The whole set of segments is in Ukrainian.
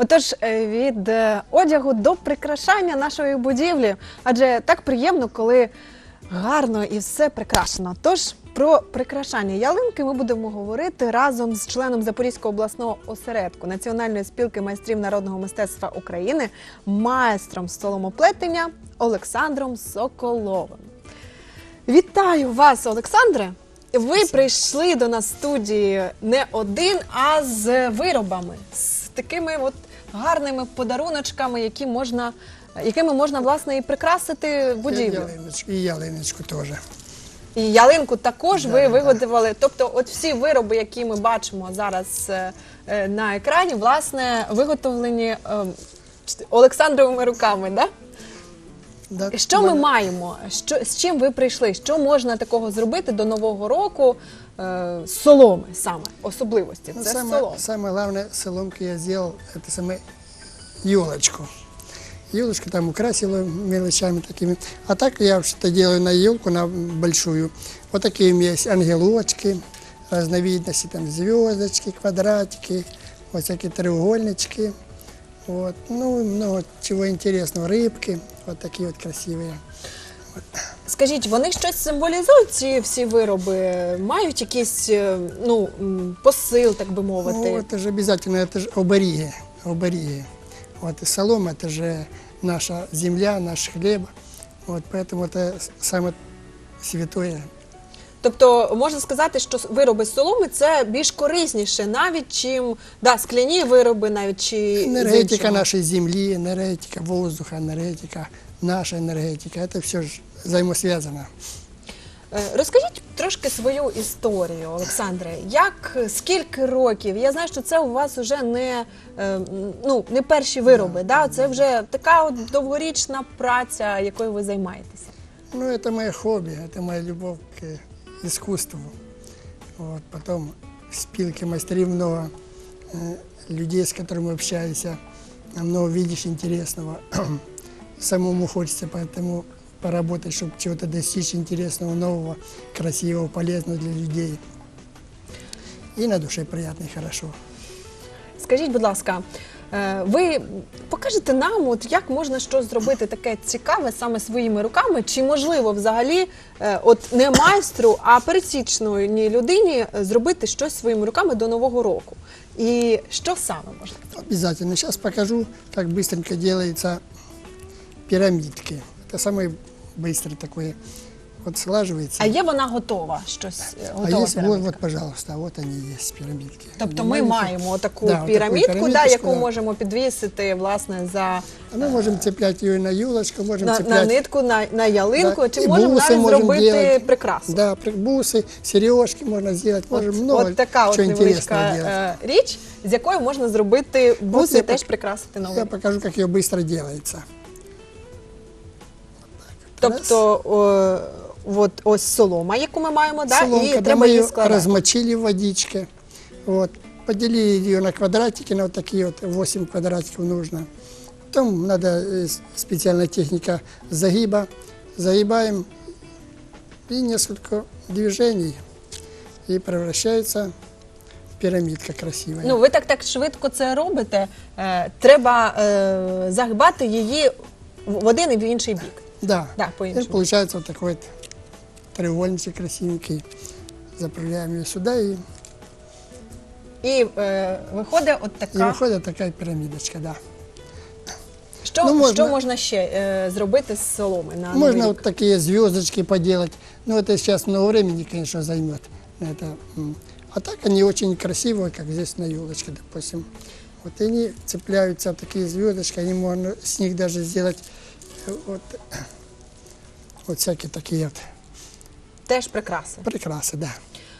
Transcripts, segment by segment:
Отож, е, від е, одягу до прикрашання нашої будівлі, адже так приємно, коли гарно і все прикрашено. Тож про прикрашання ялинки ми будемо говорити разом з членом Запорізького обласного осередку Національної спілки майстрів народного мистецтва України, майстром соломоплетення Олександром Соколовим. Вітаю вас, Олександре! Ви прийшли до нас студії не один, а з виробами, з такими от гарними подаруночками, які можна, якими можна власне і прикрасити будівлю. Ялиночку, і ялиночку теж. І ялинку також Да, ви да, виготовили. Тобто, от всі вироби, які ми бачимо зараз е, е, на екрані, власне, виготовлені е, Олександровими руками, да? Да, Що ми маємо? Що, з чим ви прийшли? Що можна такого зробити до Нового року е, з соломи саме? Особливості? Ну, Це самое, солома. самое главное, соломку я сделал, это самое елочку. Елочку там украсила мелочами такими. А так я что-то делаю на елку, на большую. Вот такие у меня есть ангелочки, разновидности, там звездочки, квадратики, вот всякие треугольнички. Вот. Ну, и много чего интересного. Рыбки, вот такие вот красивые. Скажіть, вони щось символізують ці всі вироби? Мають якийсь е, ну, м, посил, так би мовити? Ну, это же обязательно, это же обереги, обереги. Вот, и солома, это же наша земля, наш хлеб. Вот, поэтому это самое святое. Тобто можна сказати, що вироби з соломи це більш корисніше, навіть чим да, скляні вироби, навіть чи з Энергетика іншого. нашей земли, энергетика воздуха, энергетика, наша энергетика, это все же взаимосвязано. Е, Розкажіть трошки свою історію, Олександре. Як скільки років? Я знаю, що це у вас вже не, е, ну, не перші вироби, да? це вже така от довгорічна праця, якою ви займаєтеся. Ну, это мое хобби, это моя любовь к искусству. Вот, потом в спилке мастерів много э, людей, с которыми общаешься, много видишь интересного. Самому хочется поэтому поработать, чтобы чего-то достичь интересного, нового, красивого, полезного для людей. И на душе приятно и хорошо. Скажіть, будь ласка, ви покажете нам, от як можна щось зробити таке цікаве саме своїми руками? Чи можливо взагалі, е, от не майстру, а пересічної людині е, зробити щось своїми руками до нового року? І що саме можна? Обязательно. Сейчас покажу, как быстренько делается пирамидки. Это самое быстрое такое. Вот слаживается. А є вона готова? Щось е, А готова есть, вот, пірамідка? вот, пожалуйста, вот они есть, пирамидки. Тобто Они ми маленькие. маємо таку Да, вот такую пірамідку, да, пирамидочку, яку да. можемо підвісити власне за А мы можем цеплять ее на елочку, можем на, на цеплять. нитку, на, на ялинку, да, чи и можемо бусы навіть можем зробити делать. прикрасу. Да, при- бусы, сережки можно сделать, От, можем много от така от чего невеличка интересного делать. е, річ, з якою можна зробити буси я і теж пок- прикрасити новий. Я рік. покажу, как ее быстро делается. Тобто о, от, ось солома, яку ми маємо, да, Соломка, і треба її складати. размочили в водичке, вот, поделили ее на квадратики, на вот такие вот 8 квадратиков нужно. Потом надо с- специальная техника загиба. Загибаем и несколько движений, и превращается в пирамидка красивая. Ну, ви так так швидко це робите. Е, треба е, загибати її в один і в інший бік. да, да, по-іншому. вот такой вот треугольничек красивенький. Заправляем ее сюда, и, І е, виходить от и така. выходит такая пирамидочка, да. Що, Ну, можна- що можна ще е, зробити з соломи на Новий Можно рік? вот такие звездочки поделать. Но это сейчас много времени, конечно, займет. на Это. м. А так они очень красивые, как здесь на елочке, допустим. Вот и они цепляются в такие звездочки, они можно с них даже сделать э, вот, вот всякие такие вот Теж прикраси. прикрасы, да.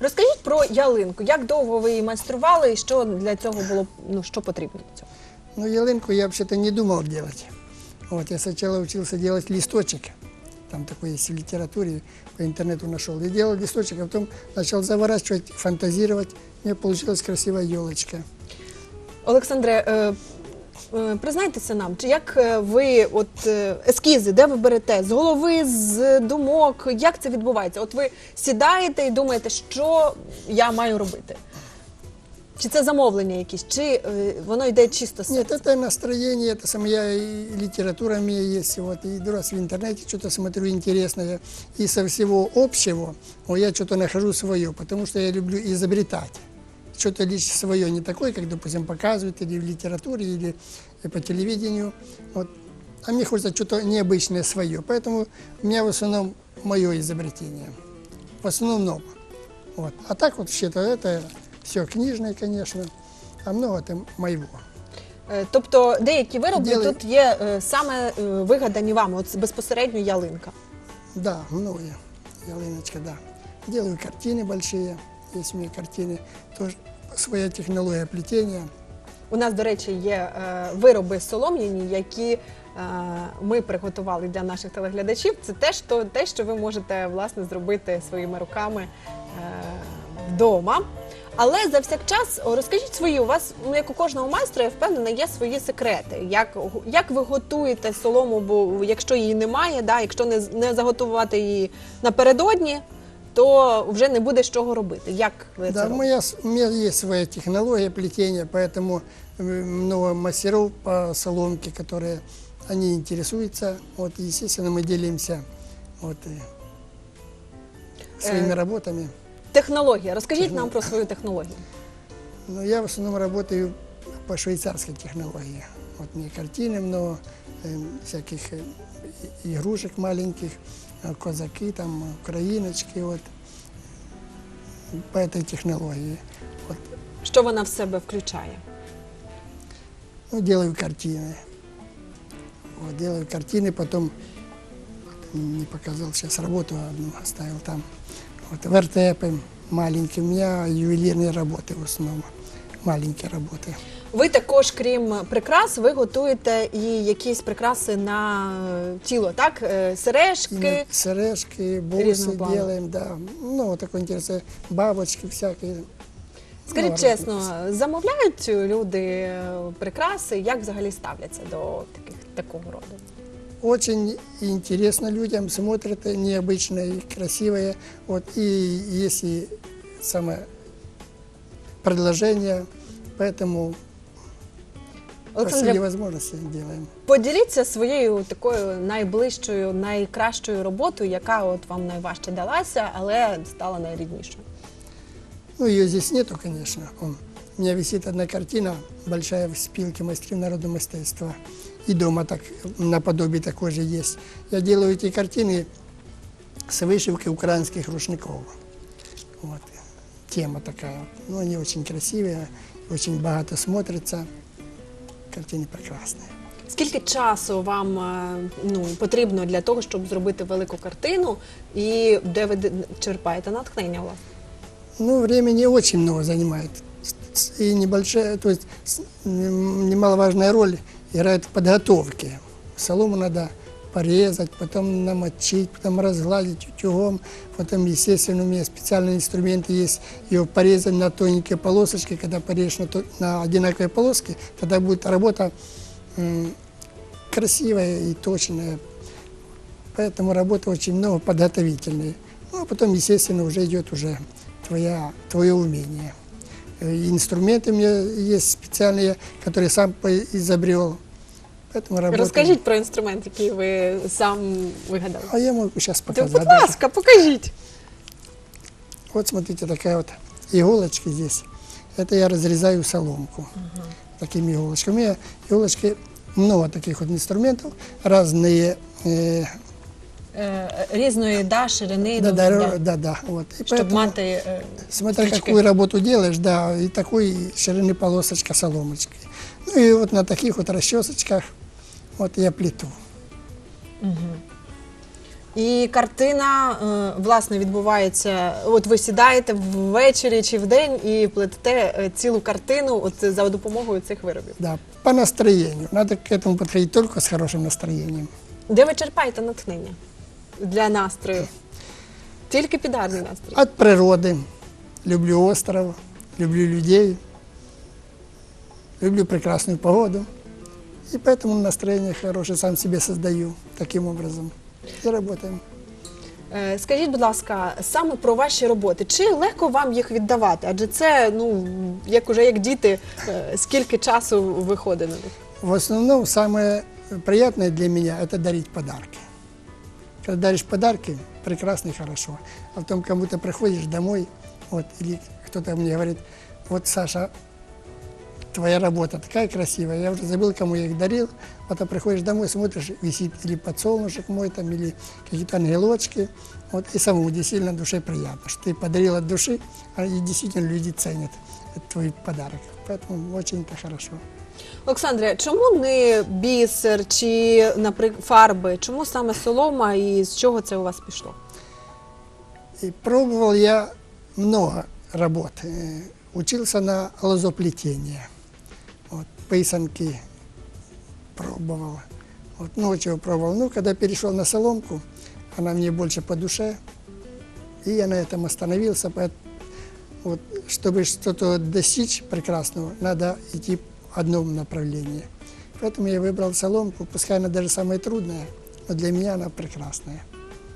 Розкажіть про ялинку. Як довго ви її майстрували і що для цього було ну що потрібно для цього? Ну, ялинку я вообще-то не думал делать. Вот, я сначала учился делать листочек. Там такой есть в литературе, по интернету нашел. И делал листочек, а потом начал заворачивать, фантазировать. У меня получилась красивая елочка. Олександре, е, признайтеся нам, чи як е, ви от е, ескізи, де ви берете? З голови, з думок? Як це відбувається? От ви сідаєте і думаєте, що я маю робити? Чи це замовлення якісь, чи е, воно йде чисто Нет, серця? это настроение, это сам я и литература у меня есть, вот, и раз в интернете что-то смотрю интересное, и со всего общего о, я что-то нахожу свое, потому что я люблю изобретать Что-то лишь свое, не такое, как, допустим, показывают или в литературе, или по телевидению. Вот. А мне хочется что-то необычное свое. Поэтому у меня в основном мое изобретение. В основном. Вот. А так вот вообще-то это все книжное, конечно, а много там моего. Е, Тобто деякі вироби Діли- тут є е, саме е, вигадані вами, от безпосередньо ялинка. Да, многие. Ялиночка, да. Делаю картины большие. Меня картины. Тоже своя технология плетения. У нас, до речі, є е, вироби солом'яні, які е, ми приготували для наших телеглядачів. Це теж то, те, що ви можете власне зробити своїми руками е, вдома. Але за всякчас о, розкажіть свої, у вас, ну як у кожного майстра, я впевнена, є свої секрети. Як, як ви готуєте солому, бо якщо її немає, да, якщо не, не заготувати її напередодні, то вже не буде з чого робити. Як ви це Да, робите? моя, с- у меня есть своя технология плетения, поэтому э, много мастеров по соломке, которые они интересуются. Вот, и, естественно, мы делимся вот, э, своими Э, работами. Технологія. Розкажіть нам про свою технологію. Но я в основном работаю по швейцарской технологии. Вот мне картины много, э, всяких э, и- игрушек маленьких, э, козаки, там, э, украиночки, вот, по этой технологии. Вот, Що вона в себе включає? ну, делаю картины. Вот, делаю картины, потом вот, не показал сейчас работу одну оставил там. Вот вертепы маленькие. У меня ювелирные работы в основном. Маленькие работы. Ви також, крім прикрас, ви готуєте і якісь прикраси на е, тіло, так? Е, Сережки. Именно сережки, бусы Разного плана. делаем, да. Ну, вот такое интересное, бабочки всякие. Скажіть Ну, чесно, замовляють люди е, прикраси? Як взагалі ставляться до таких такого роду? Очень интересно людям, смотрят э, необычное и красивое. Вот, и есть и самое предложение, поэтому по Олександре, силе возможности делаем. поділіться своєю такою найближчою, найкращою роботою, яка от вам найважче далася, але стала найріднішою. Ну, ее здесь нету, конечно. Он- У меня висит одна картина большая в спилке мастеров народного мастерства. И дома так наподобие такой же есть. Я делаю эти картины с вышивкой украинских рушников. Вот. Тема такая. Ну, они очень красивые, очень богато смотрятся. Картины прекрасные. Скільки часу вам е, ну, потрібно для того, щоб зробити велику картину, і де ви черпаєте натхнення власне? Ну, времени очень много занимает. И небольшая, то есть немаловажная роль играет в подготовке. Солому надо порезать, потом намочить, потом разгладить утюгом. Потом, естественно, у меня специальные инструменты есть. Ее порезать на тоненькие полосочки. Когда порежешь на, на одинаковые полоски, тогда будет работа красивая и точная. Поэтому работы очень много подготовительной. Ну, а потом, естественно, уже идет уже твоя, твое умение. Э, Инструменты у меня есть специальные, которые сам изобрел. Поэтому работаю. Розкажіть про інструмент, який ви сам вигадали. А я могу сейчас Та, показать. будь даже. ласка, покажіть. Вот смотрите, такая вот иголочка здесь. Это я разрезаю соломку такими иголочками. У меня иголочки, много таких вот инструментов, разные. э, Е, Різної да, ширини, да, довжини, да, да, да, вот. И щоб поэтому- мати е, Смотря стрічки. какую работу делаешь, да, и такой ширины полосочка соломочки. Ну и вот на таких вот расчесочках вот я плету. І картина е, власне відбувається. От ви сідаєте ввечері чи вдень і плетете е, цілу картину от за допомогою цих виробів. Да, по настроению. Надо к этому подходить только с хорошим настроением. Де ви черпаєте натхнення для настрою? Тільки під гарний настрій. От природы. Люблю остров, люблю людей, люблю прекрасную погоду. И поэтому настроение хорошее сам себе создаю таким образом. И работаем. Е, Скажіть, будь ласка, саме про ваші роботи. Чи легко вам їх віддавати? Адже це ну як уже як діти, е, скільки часу виходить на них? В основном самое приятное для меня – это дарить подарки. Когда даришь подарки, прекрасно и хорошо. А потом кому-то приходишь домой, вот, или кто-то мне говорит, вот, Саша, твоя работа такая красивая, я уже забыл, кому я их дарил. Потом приходишь домой, смотришь, висит или подсолнушек мой там, или какие-то ангелочки. Вот, и самому действительно душе приятно, что ты подарил от души, а и действительно люди ценят этот твой подарок. Поэтому очень это хорошо. Олександре, чому не бісер чи наприклад фарби? Чому саме солома і з чого це у вас пішло? И пробовал я много работ. Э, Учился на лозоплетение. Писанки пробовал. Вот, чего пробовал. Ну, когда перешел на соломку, она мне больше по душе. И я на этом остановился. Вот, чтобы что-то достичь прекрасного, надо идти в одном направлении. Поэтому я выбрал соломку, пускай она даже самая трудная, но для меня она прекрасная.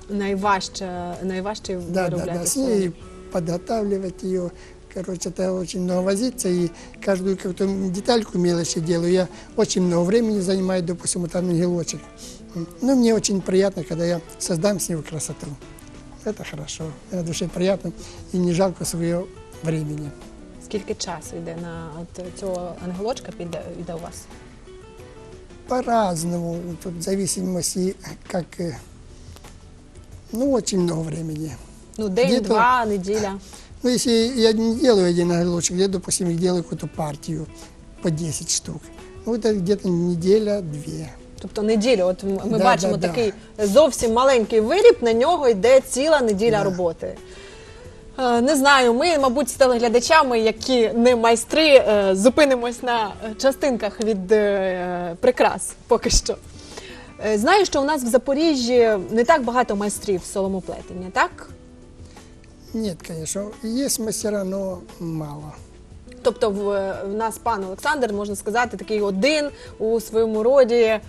Найважче, найважче Да, да, да, с ней подготавливать ее. Короче, это очень много возиться, и каждую какую-то детальку мелочи делаю. Я очень много времени занимаю, допустим, вот там ангелочек. М. Ну, мне очень приятно, когда я создам с него красоту. Это хорошо, на душе приятно, и не жалко своего времени. Скільки часу йде на от цього ангелочка піде йде у вас? По-разному, тут в зависимости, как, э, ну, очень много времени. Ну, день, Где-то- два, неділя. Ну, если я не делаю один ангелочек, я, допустим, их делаю какую-то партию по 10 штук. Ну, это где-то неделя-две. Тобто неділю. От ми Да, бачимо да, да. такий зовсім маленький виріб, на нього йде ціла неділя Да. роботи. Е, Не знаю, ми, мабуть, з телеглядачами, які не майстри, е, зупинимось на частинках від е, прикрас поки що. Е, Знаю, що у нас в Запоріжжі не так багато майстрів соломоплетення, так? Нет, конечно, есть мастера, но мало. Тобто в, в нас пан Олександр, можна сказати, такий один у своєму роді е,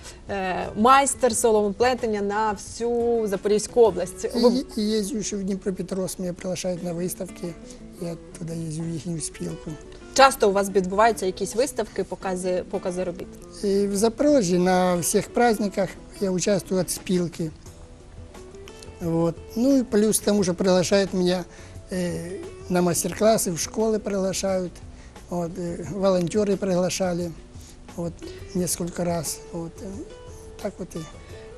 майстер соломоплетення на всю Запорізьку область. И, Ви- и езжу еще в Днепропетровск, меня приглашают на выставки, я туда езжу в их спилку. Часто у вас відбуваються якісь виставки, покази, покази робіт. И в Запорожье на всех праздниках я участвую от спилки. Вот. Ну и плюс к тому же приглашают меня э, на мастер-классы, в школы приглашают. Вот, э, волонтеры приглашали вот, несколько раз. Вот, э, так вот и.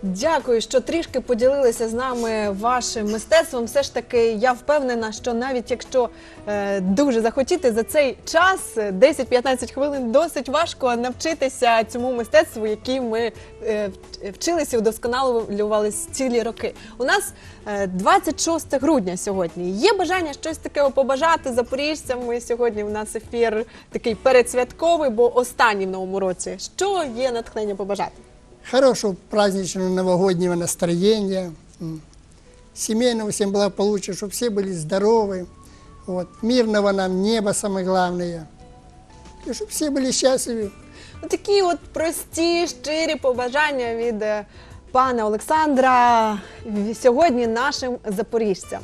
Дякую, що трішки поділилися з нами вашим мистецтвом. Все ж таки, я впевнена, що навіть якщо е, дуже захотіти за цей час, е, 10-15 хвилин, досить важко навчитися цьому мистецтву, яким ми е, вч- вчилися, удосконалювалися цілі роки. У нас е, 26 грудня сьогодні. Є бажання щось таке побажати запоріжцям. Ми сьогодні у нас ефір такий передсвятковий, бо останній в новому році. Що є натхнення побажати? Хорошего праздничного новогоднего настроения, м, семейного всем благополучия, чтобы все были здоровы, вот, мирного нам неба самое главное, и чтобы все были счастливы. Ну, такі от прості, щирі побажання від е, пана Олександра в- сьогодні нашим запоріжцям.